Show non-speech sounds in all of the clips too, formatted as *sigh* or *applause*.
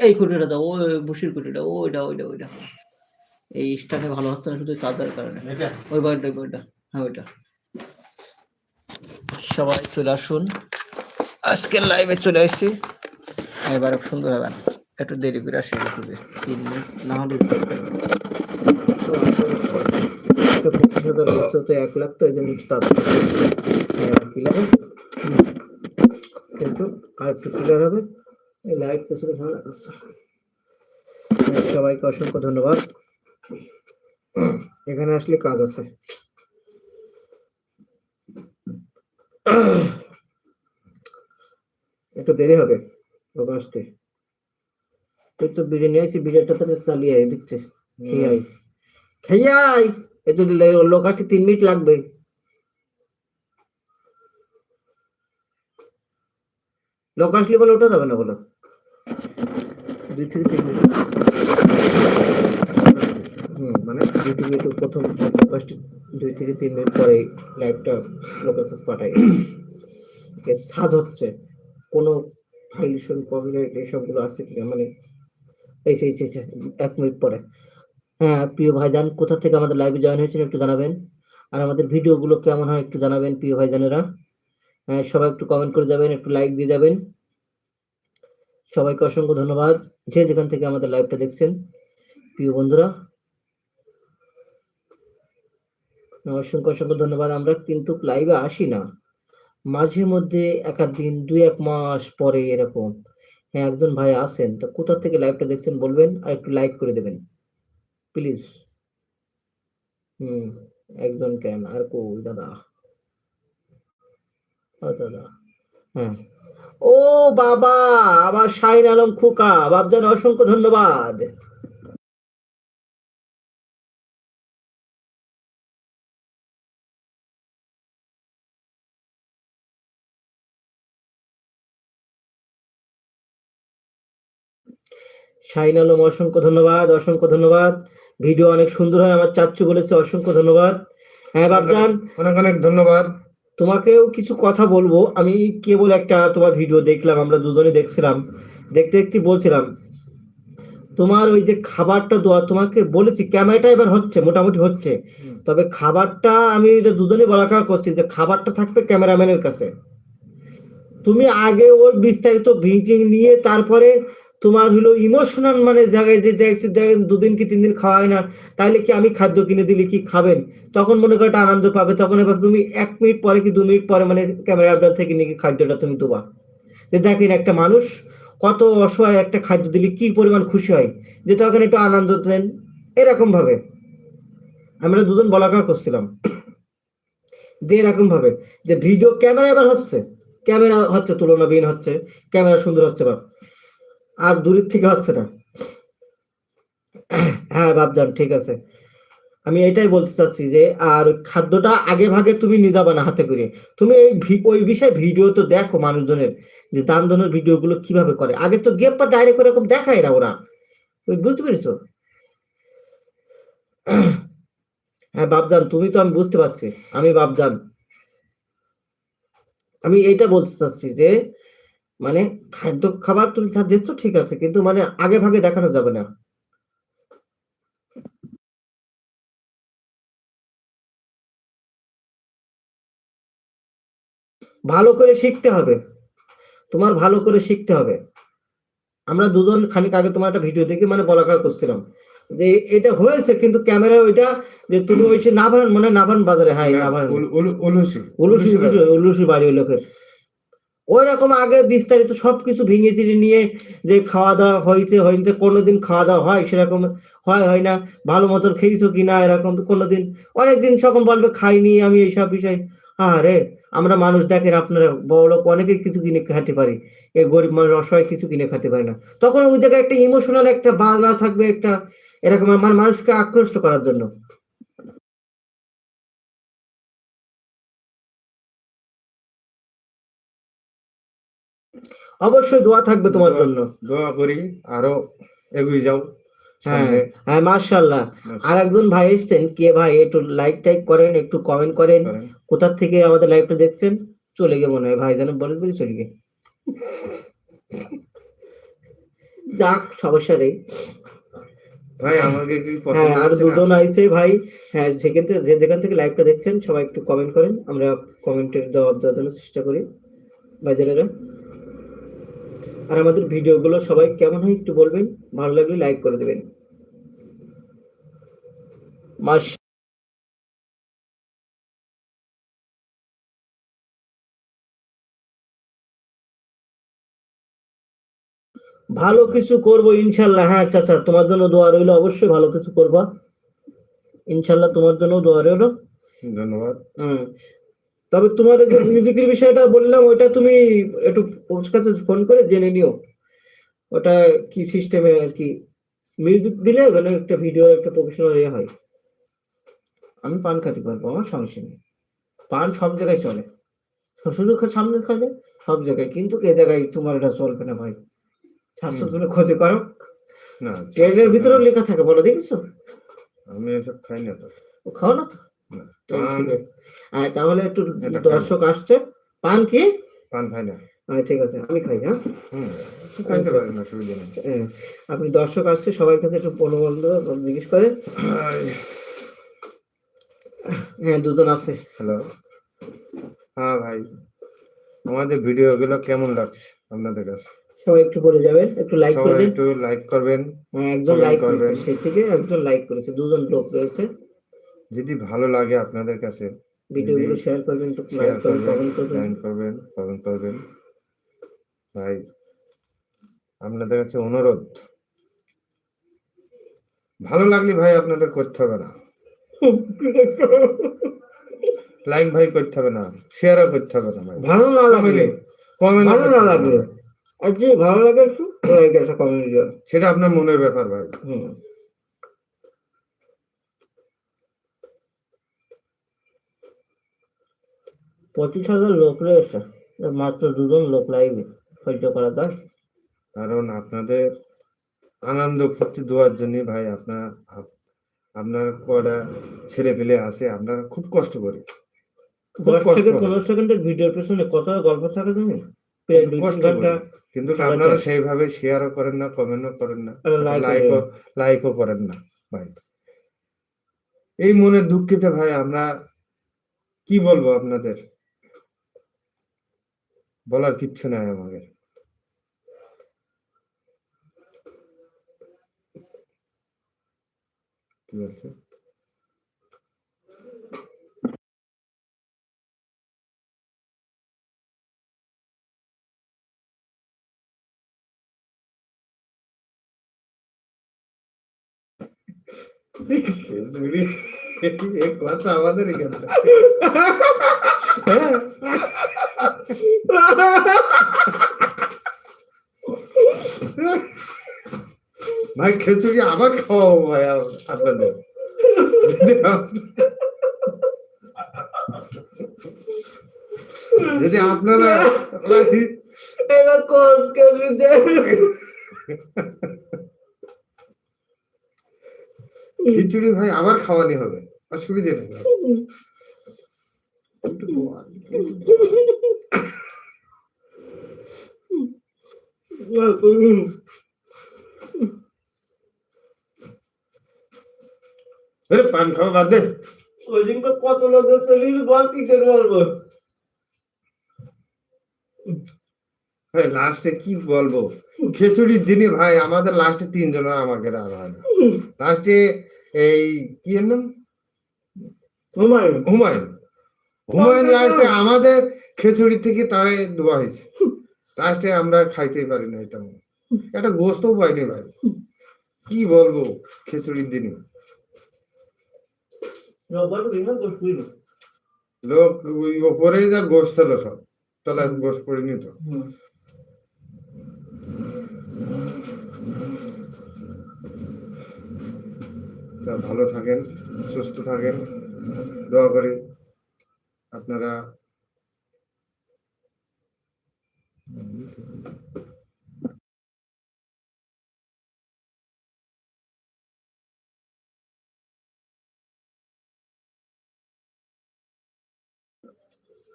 এই খুঁটিটা দাও ওই বসির খুঁটিটা ওইটা ওইটা ওইটা। এই স্টাফে ভালো হচ্ছে না শুধু চাঁদার কারণে। ওই বাড়িটা ওই বাড়িটা হ্যাঁ ওইটা। সবাই চলে আসুন। আজকের লাইভে চলে আসছি এবার সুন্দর হবে না। একটু দেরি করে আসি তিন মিনিট না হলে তো এক লাখ তো এই জন্য হ্যাঁ, কিন্তু আর একটু ক্লিয়ার হবে। এই ভালো লাগছে। সবাইকে অসংখ্য ধন্যবাদ। এখানে আসলে কাজ আছে। একটু দেরি হবে আসতে। তুই তো বিরিয়ানি আইসি বিরিয়ানিটা তো চালিয়ে আয়, দেখছে। খেয়ে আই খেয়ে আই এ লোক আসতে তিন মিনিট লাগবে। লোক আসলে বলে ওটা যাবে না বলো। দুই থেকে মানে দুই থেকে প্রথম ফার্স্ট দুই থেকে তিন মিনিট পরে লাইভটা লোকের কাছে পাঠাই সাজ হচ্ছে। কোনো ভাইলেশন কপিরাইট এসবগুলো আছে কিনা মানে এই সেই, এক মিনিট পরে। হ্যাঁ প্রিয় ভাইজান কোথা থেকে আমাদের লাইভে জয়েন হয়েছেন একটু জানাবেন। আর আমাদের ভিডিওগুলো কেমন হয় একটু জানাবেন প্রিয় ভাইজানেরা। হ্যাঁ সবাই একটু কমেন্ট করে যাবেন একটু লাইক দিয়ে যাবেন। সবাইকে অসংখ্য ধন্যবাদ। যে যেখান থেকে আমাদের লাইভটা দেখছেন, প্রিয় বন্ধুরা, অসংখ্য অসংখ্য ধন্যবাদ। আমরা কিন্তু লাইভে আসি না। মাঝে মধ্যে দিন, দুই এক মাস পরে এরকম। হ্যাঁ একজন ভাই আছেন, তো কোথা থেকে লাইভটা দেখছেন বলবেন আর একটু লাইক করে দেবেন। প্লিজ হুম, একজন কেন? আর কই? দাদা। দাদা। হ্যাঁ। ও বাবা, আমার শাহিন আলম খুকা বাবজান অসংখ্য ধন্যবাদ। শাহিন আলম, অসংখ্য ধন্যবাদ অসংখ্য ধন্যবাদ। ভিডিও অনেক সুন্দর হয়, আমার চাচ্চু বলেছে, অসংখ্য ধন্যবাদ। হ্যাঁ বাবজান অনেক অনেক ধন্যবাদ। তোমাকেও কিছু কথা বলব। আমি কেবল একটা তোমার ভিডিও দেখলাম আমরা দুজনে দেখছিলাম। দেখতে দেখতে বলছিলাম তোমার ওই যে খাবারটা দেওয়া তোমাকে বলেছি ক্যামেরাটা এবার হচ্ছে মোটামুটি হচ্ছে। তবে খাবারটা আমি এটা দুজনে বলা খাওয়া করছি যে খাবারটা থাকবে ক্যামেরাম্যানের কাছে। তুমি আগে ওর বিস্তারিত ভিডিও নিয়ে তারপরে তোমার হলো ইমোশনাল মানে জায়গায় যে দেখছি, দেখেন দুদিন কি তিন দিন খাওয়া হয় না তাহলে কি আমি খাদ্য কিনে দিলে কি খাবেন? তখন মনে করো একটা আনন্দ পাবে, তখন এবার তুমি এক মিনিট পরে কি দু মিনিট পরে মানে ক্যামেরা আপনার থেকে নাকি খাদ্যটা তুমি দেবা যে দেখেন একটা মানুষ কত অসহায় একটা খাদ্য দিলে কি পরিমাণ খুশি হয়, যে তখন একটু আনন্দ দেন, এরকম ভাবে। আমরা দুজন বলাকা করছিলাম। যে এরকম ভাবে, যে ভিডিও ক্যামেরা এবার হচ্ছে ক্যামেরা হচ্ছে তুলনাবিহীন হচ্ছে ক্যামেরা সুন্দর হচ্ছে বাপ আর দূরের থেকে হচ্ছে না। হ্যাঁ বাপজান, ঠিক আছে। আমি এটাই বলতে চাচ্ছি যে, আর খাদ্যটা আগে ভাগে তুমি নিয়ে যাবে না হাতে করে। তুমি ওই বিষয়ে ভিডিও তো দেখো মানুষজনের, যে দান দানের ভিডিও গুলো কীভাবে করে। আগে তো গেম পা ডাইরেক্ট এরকম দেখায় না ওরা। বুঝতে পেরেছ? হ্যাঁ বাপজান, তুমি তো আমি বুঝতে পারছি। আমি বাপজান, আমি এইটা বলতে চাচ্ছি যে মানে খাদ্য খাবার তুমি যা দিচ্ছ ঠিক আছে কিন্তু মানে আগে ভাগে দেখানো যাবে না। ভালো করে শিখতে হবে। তোমার ভালো করে শিখতে হবে। আমরা দুজন খানিক আগে তোমার একটা ভিডিও দেখে মানে বলাকার করছিলাম যে এটা হয়েছে কিন্তু ক্যামেরায় ওইটা যে তুমি ওই সে নাভান মানে নাভান বাজারে হাই নাভান। উল- উল- উলুসি উলুসি উলুসি বাড়ি ওই লোকের। ওই রকম আগে বিস্তারিত সবকিছু ভেঙে চিড়ে নিয়ে যে খাওয়া দাওয়া হয়েছে, হয়নি, কোনোদিন খাওয়া দাওয়া হয়, সেরকম হয় হয় না, ভালো মতন খেয়েছো কিনা, এরকম কোনোদিন, অনেকদিন সকম বলবে, খাইনি আমি এইসব বিষয়। আরে আমরা মানুষ দেখেন আপনারা, বড় লোক অনেকে কিছু কিনে খেতে পারি, এই গরিব মানুষ অসহায় কিছু কিনে খেতে পারে না। তখন ওই জায়গায় একটা ইমোশনাল একটা বাজনা থাকবে, একটা, এরকম মানে মানুষকে আকৃষ্ট করার জন্য। অবশ্যই দোয়া থাকবে তোমার জন্য। দোয়া করি আরও এগিয়ে যাও হ্যাঁ। হ্যাঁ মার্শাল্লাহ আর একজন ভাই এসছেন কে ভাই? একটু লাইক টাইক করেন একটু কমেন্ট করেন। করেন। কোথা থেকে আমাদের লাইভটা দেখছেন? চলে গিয়ে মনে হয় ভাই জানেন বলে বলে চলে গিয়ে। যাক সমস্যা নেই। ভাই আমাকে কি হ্যাঁ আর দুজন আইছে ভাই। হ্যাঁ সেখান থেকে যে যেখান থেকে লাইভটা দেখছেন সবাই একটু কমেন্ট করেন। আমরা কমেন্টের জবাব দেওয়ার জন্য চেষ্টা করি। বাজারেরা আর আমাদের ভিডিওগুলো সবাই কেমন হয় একটু বলবেন? ভালো লাগলে লাইক করে দেবেন। মাস ভালো কিছু করব ইনশাল্লাহ। হ্যাঁ আচ্ছা আচ্ছা তোমার জন্য দোয়া রইল। অবশ্যই ভালো কিছু করবা। ইনশাল্লাহ তোমার জন্য দোয়া রইল। ধন্যবাদ। হুম। তবে তোমার যে মিউজিকের বিষয়টা বললাম ওটা তুমি একটু ওর কাছে ফোন করে জেনে নিও। ওটা কি সিস্টেমে আর কি? মিউজিক দিলে মানে একটা ভিডিও একটা প্রফেশনাল ইয়ে হয়। আমি পান খাতে পারব আমার সমস্যা নেই। পান সব জায়গায় চলে। শ্বশুরের খা- সামনে খাবে সব জায়গায়। কিন্তু এ জায়গায় তোমার এটা চলবে না ভাই? স্বাস্থ্য। তুমি ক্ষতি করো না ট্রেনের ভিতরেও লেখা থাকে বলো দেখেছ? আমি এসব খাই না তো। খাও না তো? তাহলে একটু। দর্শক আসছে। পান কি? পান খাই না। ঠিক আছে আমি খাই হ্যাঁ? আপনি দর্শক আসছে সবার কাছে একটু অনুবন্ধ জিজ্ঞেস করেন। হ্যাঁ দুজন আছে হ্যালো। হ্যাঁ ভাই আমাদের ভিডিওগুলো কেমন লাগছে আপনাদের কাছে? সবাই একটু বলে যাবেন একটু লাইক করে সবাই দিন একটু লাইক করবেন হ্যাঁ একজন লাইক করবেন। সেই থেকে একজন লাইক করেছে দুজন লোক রয়েছে। যদি ভালো লাগে আপনাদের কাছে ভিডিওগুলো শেয়ার করবেন একটু লাইক শেয়ার করবেন কমেন্ট করবেন। লাইক করবেন কমেন্ট করবেন। ভাই আপনাদের কাছে অনুরোধ ভালো লাগলে ভাই আপনাদের করতে হবে না। লাইক ভাই করতে হবে না শেয়ারও করতে হবে না ভাই। ভালো না লাগলে কমেন্ট ভালো না লাগলে আর যে ভালো লাগে একটু সেটা আপনার মনের ব্যাপার ভাই। হুম। পঁচিশ হাজার লোক রয়েছে মাত্র দুজন লোক লাইভে সহ্য করা যায়। কারণ আপনাদের আনন্দ ফুর্তি দেওয়ার জন্য ভাই আপনার আপনার কটা ছেলে পেলে আছে আপনারা খুব কষ্ট করি। পনেরো সেকেন্ডের ভিডিওর পেছনে কত গল্প থাকে জানি। কিন্তু আপনারা সেইভাবে শেয়ারও করেন না কমেন্টও করেন না লাইক লাইকও লাইকও করেন। না ভাই। এই মনে দুঃখিত ভাই আমরা কি বলব আপনাদের? বলার কিচ্ছু নাই আমাদের কি বলছে এক কথা আমাদের এখানে হ্যাঁ ভাই খিচুড়ি আবার খাওয়াবো ভাই আপনাদের যদি আপ- যদি আপনারা খিচুড়ি ভাই আবার খাওয়ানি হবে অসুবিধা নেই। আরে পান খাওয়া বাদ দে। ওই দিনকে কত লোক চলিল বল কি করে বলব? লাস্টে কি বলব? খিচুড়ির দিনে ভাই আমাদের লাস্টে তিনজনের আমাকে আর হয় না। লাস্টে এই কি নাম? হুমায়ুন। হুমায়ুন। হুমায়ুন লাস্টে আমাদের খিচুড়ি থেকে তারে দেওয়া হয়েছে। লাস্টে আমরা খাইতেই পারি না এটা। একটা গোস্তও পাইনি ভাই। কি বলব খিচুড়ির দিনে রোববার দিন বসবি না লোক ওই ওপরেই যা গোস ছিল সব তলায় গোস পড়িনি তো ভালো থাকেন সুস্থ থাকেন দোয়া করি আপনারা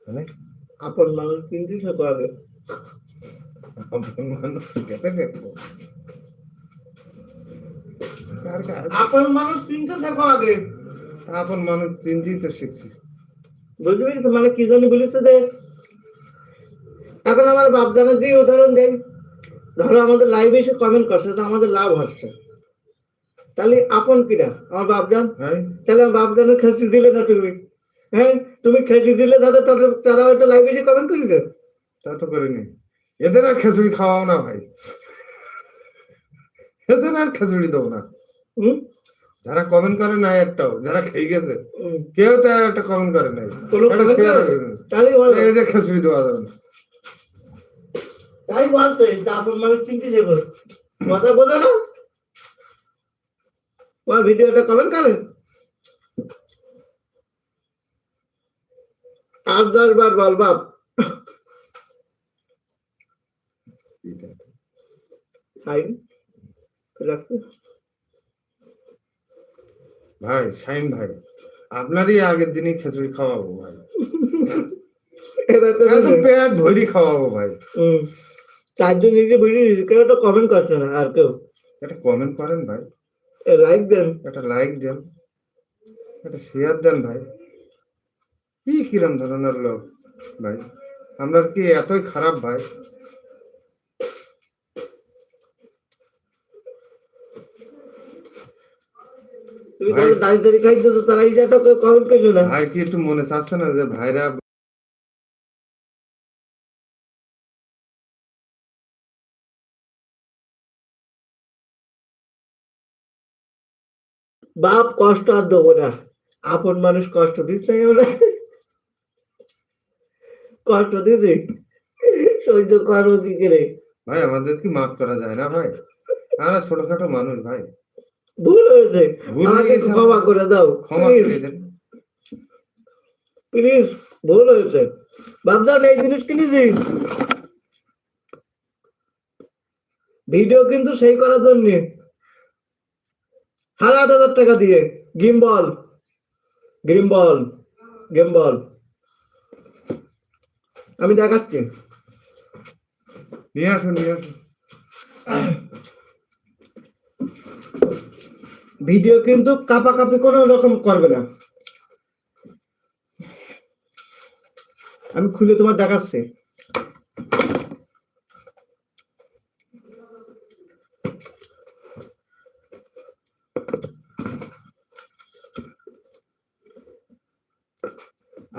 মানে আপন মানুষ কিন্তু সে করাবে আপন মানুষ কেটে দেখব আপন মানুষ চিনতে থাকো আগে? আপন মানুষ চিনতেই তো শিখছি। বুঝতে পেরেছ মানে কি জানি বলেছে যে এখন আমার বাপ জানা যে উদাহরণ দেয় ধরো আমাদের লাইভে এসে কমেন্ট করছে তো আমাদের লাভ হচ্ছে। তাহলে আপন কিনা? আমার বাপ জান হ্যাঁ। তাহলে আমার বাপ জানের খেসি দিলে না তুমি? হ্যাঁ? তুমি খেসি দিলে তাদের- তারা হয়তো লাইভে কমেন্ট করেছে তা তো করিনি। এদের আর খিচুড়ি খাওয়াও না ভাই। এদের আর খিচুড়ি দেবো না। যারা কমেন্ট করে নাই একটাও যারা খেয়ে গেছে কেউ তো একটা কমেন্ট করে নাই। করে? বলো। খিচুড়ি দেওয়া যাবে না। তাই বলতো যে আপন মানুষ চিনতে শেখো কথা বোঝো না। তোমার ভিডিওটা কমেন্ট করে। আট দশ বার বল রাখো। ভাই শাইন ভাই আপনারই আগের দিনই খিচুড়ি খাওয়াবো ভাই। পেট ভরি খাওয়াবো ভাই। চারজন নিজে বুঝে কেউ তো কমেন্ট করছে না আর কেউ। একটা কমেন্ট করেন ভাই। লাইক দেন। একটা লাইক দেন। একটা শেয়ার দেন ভাই। কি কিরম ধরনের লোক ভাই? আমরা কি এতই খারাপ ভাই? ভাই কি একটু মনে চাচ্ছে না যে ভাইরা বাপ কষ্ট আর দেবো না। আপন মানুষ কষ্ট দিস না কষ্ট দিছি সহ্য করব কি করে? ভাই আমাদের কি মাফ করা যায় না ভাই। আমরা ছোটখাটো মানুষ ভাই। ভুল হয়েছে। আমাকে ক্ষমা করে দাও ক্ষমা প্লিজ করে দেন। প্লিজ ভুল হয়েছে। বাপদান এই জিনিস কিনেছিস। ভিডিও কিন্তু সেই করার জন্য। হাজার হাজার টাকা দিয়ে। Game ball game ball game ball আমি দেখাচ্ছি। নিয়ে আসুন নিয়ে আসুন। ভিডিও কিন্তু কাপাকাপি কোনো রকম করবে না। আমি খুলে তোমার দেখাচ্ছি।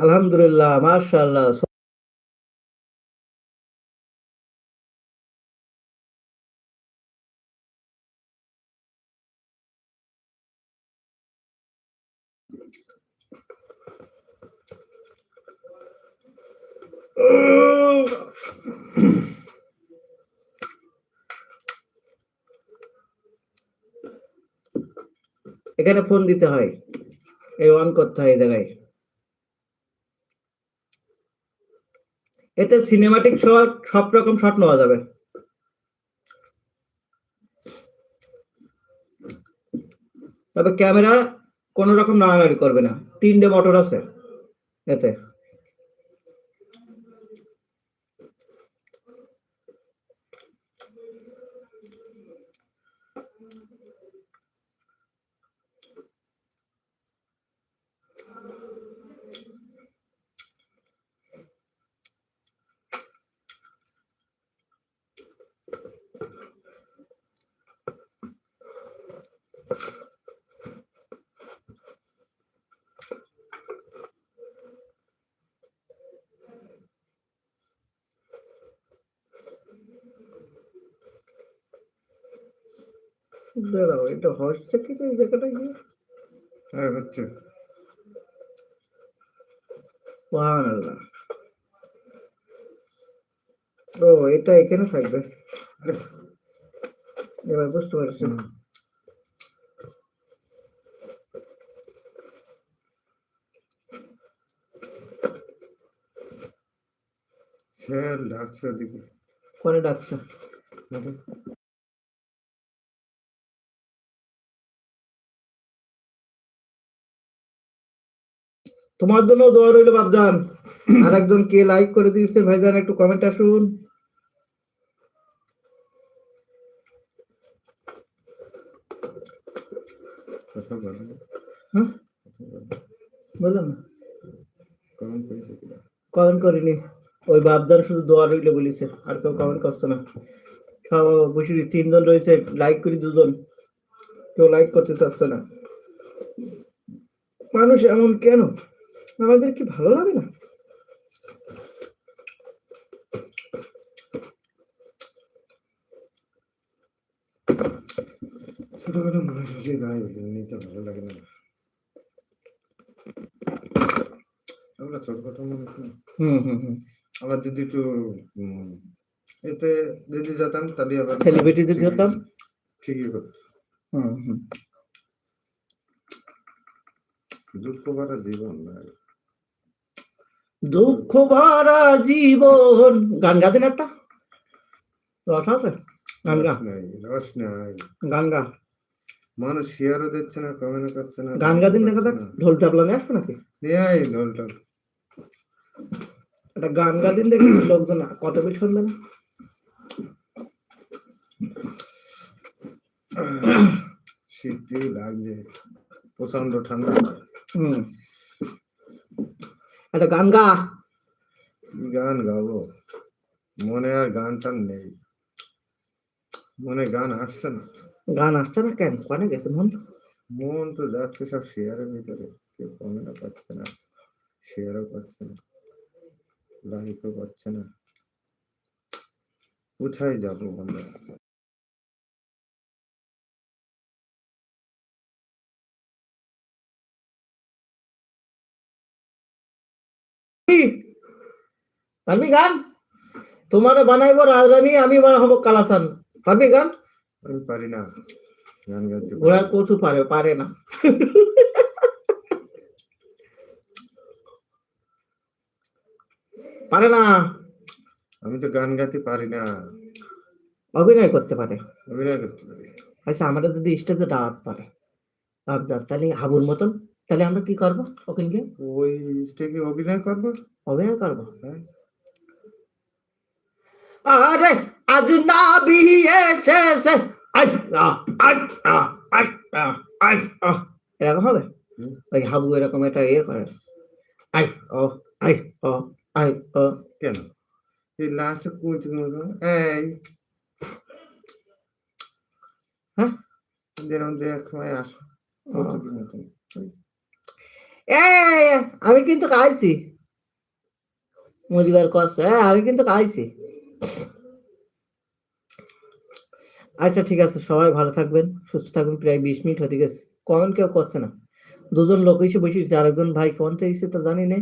আলহামদুলিল্লাহ, মাশাআল্লাহ। এখানে ফোন দিতে হয়। এই অন করতে হয় এই জায়গায়। এতে সিনেমাটিক শট সব রকম শট নেওয়া যাবে। তবে ক্যামেরা কোন রকম নাড়ানাড়ি করবে না। তিনটে মোটর আছে এতে। দাঁড়াও এটা হচ্ছে কি এই জায়গাটা গিয়ে? হ্যাঁ হচ্ছে সুবহানাল্লাহ। ও এটা এখানে থাকবে। এবার বুঝতে পারছি। সে ডাকছে কোনে ডাকছে। তোমার জন্য দোয়া রইল বাবজান আর একজন কে লাইক করে দিয়েছে, ভাইজান, একটু কমেন্ট আসুন বললাম কমেন্ট করিনি। ওই বাপদার শুধু দোয়া রইলে বলিছে, আর কেউ কমেন্ট করছে না। সব বসে তিনজন রয়েছে লাইক করি দুজন। কেউ লাইক করতে চাচ্ছে না। মানুষ এমন কেন? আমাদের কি ভালো লাগে না? ছোটখাটো এমনি তো ভালো লাগে না। আমরা ছোটখাটো মানুষ না। হুম হুম হুম। আবার যদি একটু এতে যদি যেতাম তাহলে আবার সেলিব্রিটি যদি হতাম ঠিকই করতো হুম হুম। দুঃখ ভরা জীবন ভাই দুঃখ ভরা জীবন। গান গাতেন একটা? রস আছে? গান গা। রস নাই গান গা। মানুষ শেয়ারও দিচ্ছে না কমেন্ট করছে না গান দেখা ঢোল টাবলা নিয়ে আসবে নাকি? নিয়ে ঢোল একটা গান গাদিন দেখি লোকজন কত বেশি শুনবে না শীতই লাগছে প্রচণ্ড ঠান্ডা। হুম। একটা গান গা। গান গাবো? মনে আর গান টান নেই। মনে গান আসছে না। গান আসছে না কেন? কনে গেছে মন? মন তো যাচ্ছে সব শেয়ারের ভিতরে। কেউ কমেন্টও পাচ্ছে না শেয়ারও করছে না লাইকও করছে না। কোথায় যাব আমরা? পারবি গান? তোমারও বানাইবো রাজধানী আমি বানাবো কালাসান। পারবি গান? আমি পারি না। গান গাইতে ঘোড়ার কচু পারে পারে না। পারে না। আমি তো গান গাইতে পারি না। অভিনয় করতে পারে। অভিনয় করতে পারি। আচ্ছা আমরা যদি স্টেজে দাঁড়াতে পারে। তাহলে হাবুর মতন? তাহলে আমরা কি করব? ওখানে গিয়ে ওই স্টেজে অভিনয় করব? অভিনয় করব? হ্যাঁ। আরে আজ না বিয়ে শেষে। আই আ আই আ আই আ আই আ। এরকম হবে? হুম। ওই হাবু এরকম একটা ইয়ে করে। I O I O I O. কেন? এই লাস্টে কইতে মতো। এই। হ্যাঁ? যেরকম যে এক সময় আসো। কৌতুকের মতন। আমি কিন্তু খাইছি। মদিবার কষ্ট হ্যাঁ আমি কিন্তু খাইছি। আচ্ছা ঠিক আছে, সবাই ভালো থাকবেন, সুস্থ থাকবেন, প্রায় বিশ মিনিট হতে গেছে। কমেন্ট কেউ করছে না। দুজন লোক এসে বসেছে আরেকজন ভাই ফোন থেকে তো জানি না।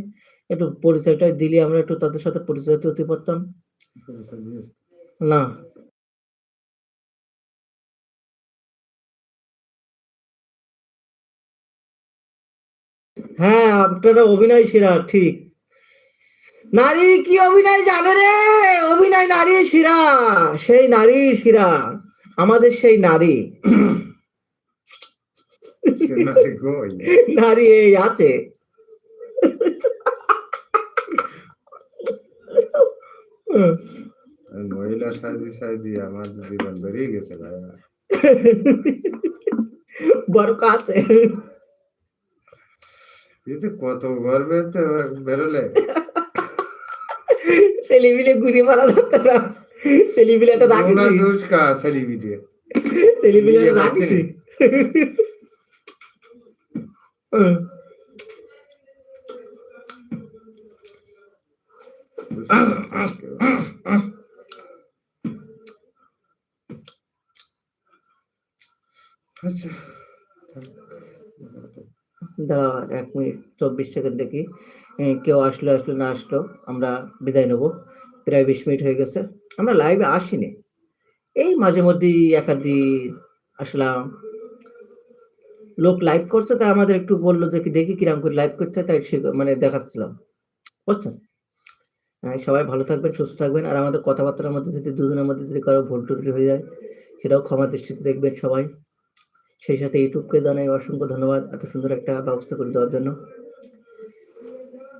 একটু পরিচয়টা দিলে আমরা একটু তাদের সাথে পরিচয় হতে পারতাম। না হ্যাঁ আপনারা অভিনয় সেরা ঠিক। নারী কি অভিনয় জানে রে? অভিনয় নারী শিরা সেই নারী শিরা আমাদের সেই নারী। নারী এই আছে। মহিলা সাজি সাজি আমার জীবন বেরিয়ে গেছে ভাই বড় কাছে এতে কত গর্বে বেরোলে। *laughs* ছেলেমিলে ঘুরে মারা যাচ্ছে না। ছেলেমিলে একটা রাখি ওনা দোষ কা সেলিব্রিটি ছেলেমিলে বিয়ে রাখি আচ্ছা। দাঁড়াও, এক মিনিট, চব্বিশ সেকেন্ড দেখি। কেউ আসলো আসলো, না আসলো, আমরা বিদায় নেব। প্রায় বিশ মিনিট হয়ে গেছে। আমরা লাইভে আসিনি। এই মাঝে মধ্যেই একাধিক আসলাম। লোক লাইভ করছে, তাই আমাদের একটু বলল যে দেখি কিরাম করে লাইভ করতে তাই মানে দেখাচ্ছিলাম। বুঝছেন? সবাই ভালো থাকবেন, সুস্থ থাকবেন। আর আমাদের কথাবার্তার মধ্যে যদি, দুজনের মধ্যে যদি কারও ভুল টুটি হয়ে যায়, সেটাও ক্ষমা দৃষ্টিতে দেখবেন সবাই। সেই সাথে ইউটিউবকে জানাই অসংখ্য ধন্যবাদ এত সুন্দর একটা ব্যবস্থা করে দেওয়ার জন্য।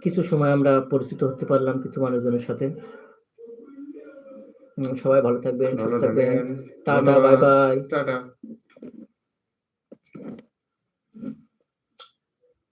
কিছু সময় আমরা পরিচিত হতে পারলাম কিছু মানুষজনের সাথে। সবাই ভালো থাকবেন সুস্থ থাকবেন। Tata bye bye tata.